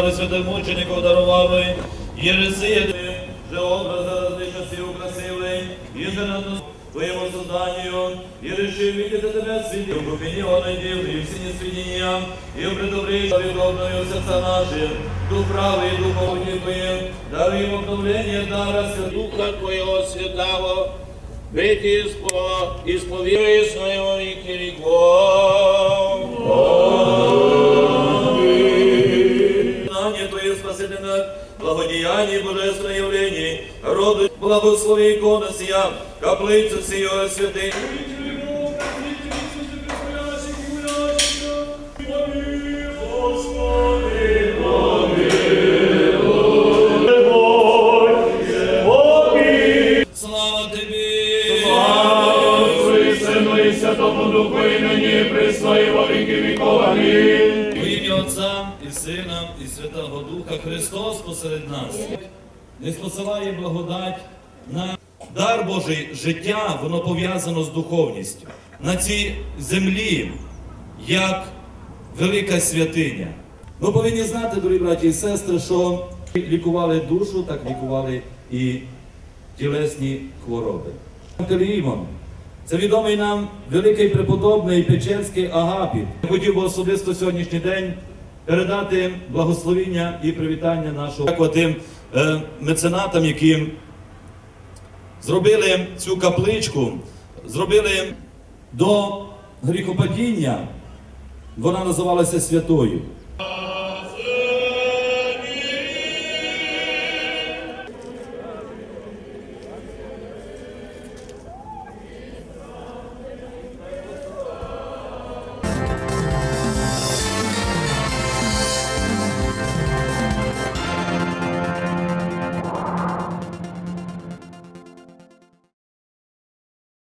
святих мучеників дарували, Єресия, же образ различності украсивлей, і же на Твоему созданию, и решил видеть от Тебя святым, в глубине онной дивы, и все несведения, и в предобрейшей удобную сердца наши, дух правый и дух огневый, даруй им обновление дара святого. Духа Твоего Святого, быть испо, исповедуй своего веки веков. Знание Твоих спасительных, благодеяний божественных явлений, роду благослови икона сия, каплицу сию святых. Слава Тобі! Сину і Святому Духу і нині присно і во віки віков. Отця і Сина, і Святого Духа Христос посеред нас. Не спосилає благодать на дар Божий життя, воно пов'язано з духовністю. На цій землі, як велика святиня. Ми повинні знати, дорогі браті і сестри, що лікували душу, так лікували і тілесні хвороби. Антеліїмон. Це відомий нам великий преподобний Печерський Агапіт. Я хотів би особисто сьогоднішній день передати благословіння і привітання нашого тим е, меценатам, які зробили цю капличку, зробили до гріхопадіння. Вона називалася святою.